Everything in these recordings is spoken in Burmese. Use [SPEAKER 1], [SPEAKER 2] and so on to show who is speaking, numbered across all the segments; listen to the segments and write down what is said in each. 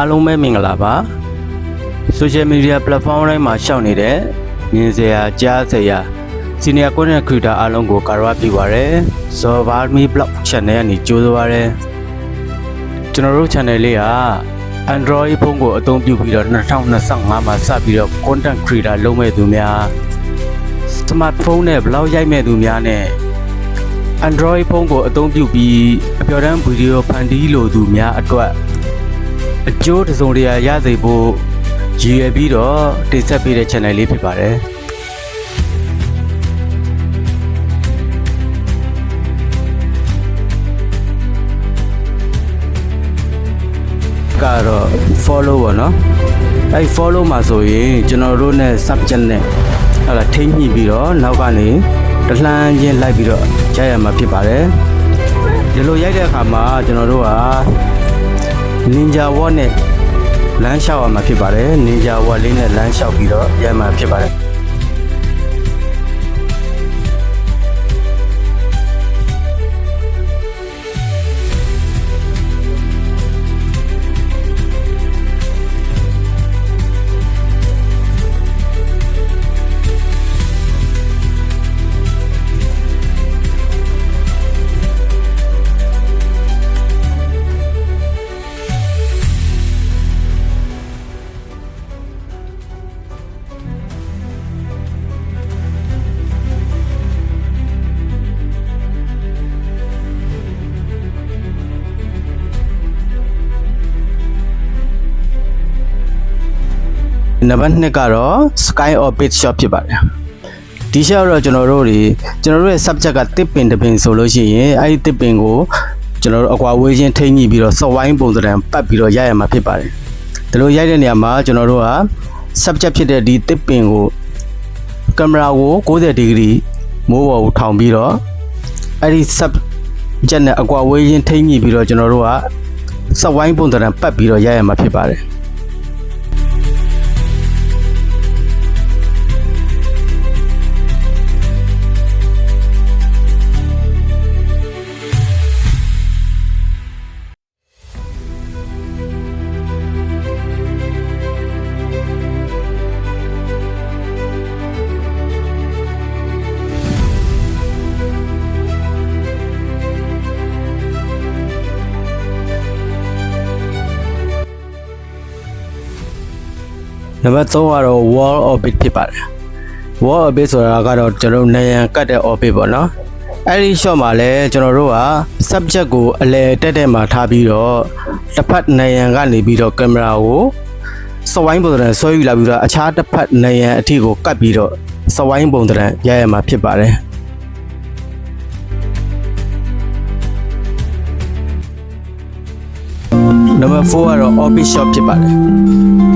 [SPEAKER 1] အားလုံးပဲမင်္ဂလာပါ social media platform တိုင်းမှာရှောက်နေတဲ့မြင်စရာကြားစရာ senior content creator အားလုံးကိုကာရဝပြုပါရယ် Zobarmi blog channel ကနေကြိုးစားပါရယ်ကျွန်တော်တို့ channel လေးက Android ဖုန်းကိုအသုံးပြုပြီးတော့2025မှာစပြီးတော့ content creator လုပ်မဲ့သူများ smartphone နဲ့ blog ရိုက်မဲ့သူများနဲ့ Android ဖုန်းကိုအသုံးပြုပြီးအပြော်တမ်းဗီဒီယိုဖန်တီးလိုသူများအတွက် အကျိုးတစုံတရာရစေဖို့ရည်ရွယ်ပြီးတော့တင်ဆက်ပေးတဲ့ channel လေးဖြစ်ပါတယ်ကတော့ follow ပေါ့နော်အဲ့ follow မှာဆိုရင်ကျွန်တော်တို့ ਨੇ subject နဲ့ဟလာထိမ့်ညှိပြီးတော့နောက်ကနေတလှမ်းချင်းလိုက်ပြီးတော့ကြရမှာဖြစ်ပါတယ်ဒီလိုရိုက်တဲ့အခါမှာကျွန်တော်တို့က Ninja War နဲ့လမ်းလျှောက်ရမှာဖြစ်ပါတယ် Ninja War လေးနဲ့လမ်းလျှောက်ပြီးတော့ရမှာဖြစ်ပါတယ် နံပါတ်2ကတော့ Sky Orbit Shop ဖြစ်ပါတယ်ဒီ shop တော့ကျွန်တော်တို့တွေကျွန်တော်တို့ရဲ့ subject ကတစ်ပင်တစ်ပင်ဆိုလို့ရှိရင်အဲဒီတစ်ပင်ကိုကျွန်တော်တို့အကွာဝေးချင်းထိမ့်ညှိပြီးတော့ soft wine ပုံစံပတ်ပြီးတော့ရိုက်ရမှာဖြစ်ပါတယ်ဒီလိုရိုက်တဲ့နေရာမှာကျွန်တော်တို့က subject ဖြစ်တဲ့ဒီတစ်ပင်ကိုကင်မရာကို90ဒီဂရီမိုးပေါ်ကိုထောင်ပြီးတော့အဲ့ဒီ subject နဲ့အကွာဝေးချင်းထိမ့်ညှိပြီးတော့ကျွန်တော်တို့က soft wine ပုံစံပတ်ပြီးတော့ရိုက်ရမှာဖြစ်ပါတယ် နံပါတ်3ကတော့ wall orbit ဖြစ်ပါတယ် wall orbit ဆိုတာကတော့ကျွန်တော်တို့နေရန်ကတ်တဲ့ orbit ပေါ့နော်အဲ့ဒီ shot မှာလဲကျွန်တော်တို့က subject ကိုအလဲတက်တက်မှာထားပြီးတော့တစ်ဖက်နေရန်ကနေပြီးတော့ကင်မရာကိုစဝိုင်းပုံစံဆွဲယူလာပြီးတော့အခြားတစ်ဖက်နေရန်အထိကိုကတ်ပြီးတော့စဝိုင်းပုံစံရရမှာဖြစ်ပါတယ် နံပါတ်4ကတော့ orbit shot ဖြစ်ပါတယ်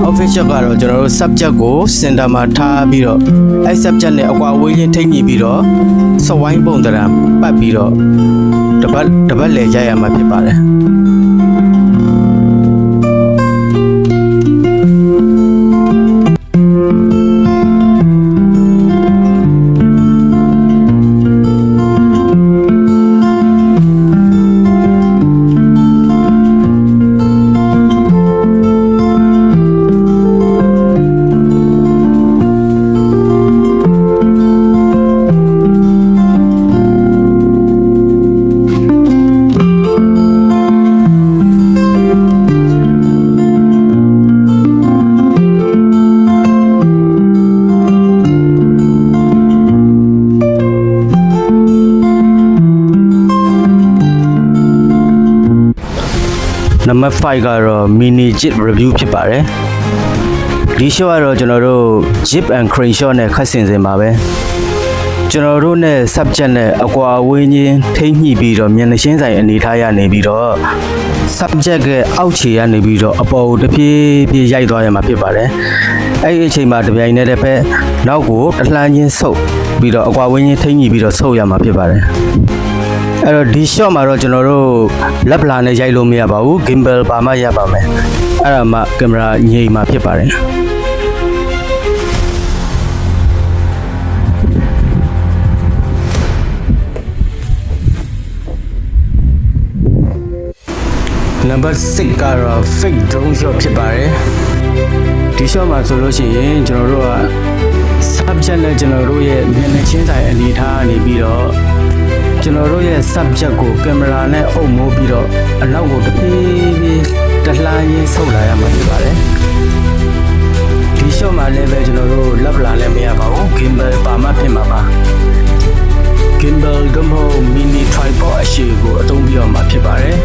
[SPEAKER 1] office shot ကတော့ကျွန်တော်တို့ subject ကို center မှာထားပြီးတော့အဲ subject နဲ့အကွာအဝေးချင်းထိမ့်ညှိပြီးတော့စဝိုင်းပုံတရံပတ်ပြီးတော့တပတ်တပတ်လေရိုက်ရမှာဖြစ်ပါတယ် နံပါတ်5ကတော့ mini jib review ဖြစ်ပါတယ်ဒီ show ကတော့ကျွန်တော်တို့ jib and crane shot နဲ့ခတ်ဆင်စင်ပါပဲကျွန်တော်တို့ ਨੇ subject နဲ့အကွာအဝေးချင်းထိမ့်ညှိပြီးတော့မျက်နှာချင်းဆိုင်အနေထားရနေပြီးတော့ subject ရဲ့အောက်ခြေကနေပြီးတော့အပေါ်ကိုတစ်ပြေးပြေးရိုက်သွားရမှာဖြစ်ပါတယ်အဲ့ဒီအချိန်မှာတပြိုင်နက်တစ်ဖက်နောက်ကိုတလှမ်းချင်းဆုပ်ပြီးတော့အကွာဝင်းချင်းထိမ့်ညှိပြီးတော့ဆုပ်ရမှာဖြစ်ပါတယ် အဲ့တော့ဒီ shot မှာတော့ကျွန်တော်တို့လက်ပလာနဲ့ရိုက်လို့မရပါဘူး gimbal ပါမှရပါမယ်အဲ့ဒါမှကင်မရာညိမှာဖြစ်ပါတယ်နံ number 6ကတော့ fake drone shot ဖြစ်ပါတယ်ဒီ shot မှာဆိုလို့ရှိရင်ကျွန်တော်တို့က subject နဲ့ကျွန်တော်တို့ရဲ့မျက်နှာချင်းဆိုင်အနေထားကနေပြီးတော့ ကျွန်တော်တို့ရဲ့ subject ကိုကင်မရာနဲ့အုပ်မိုးပြီးတော့အနောက်ကိုတပြေးပြေးတလှမ်းချင်းဆုပ်လာရမှာဖြစ်ပါတယ်ဒီ shot မှာလည်းပဲကျွန်တော်တို့လက်ပလာလည်းမရပါဘူး gimbal ပါမှဖြစ်မှာပါ gimbal တော့မဟုတ် mini tripod အရှိကိုအသုံးပြုရမှာဖြစ်ပါတယ်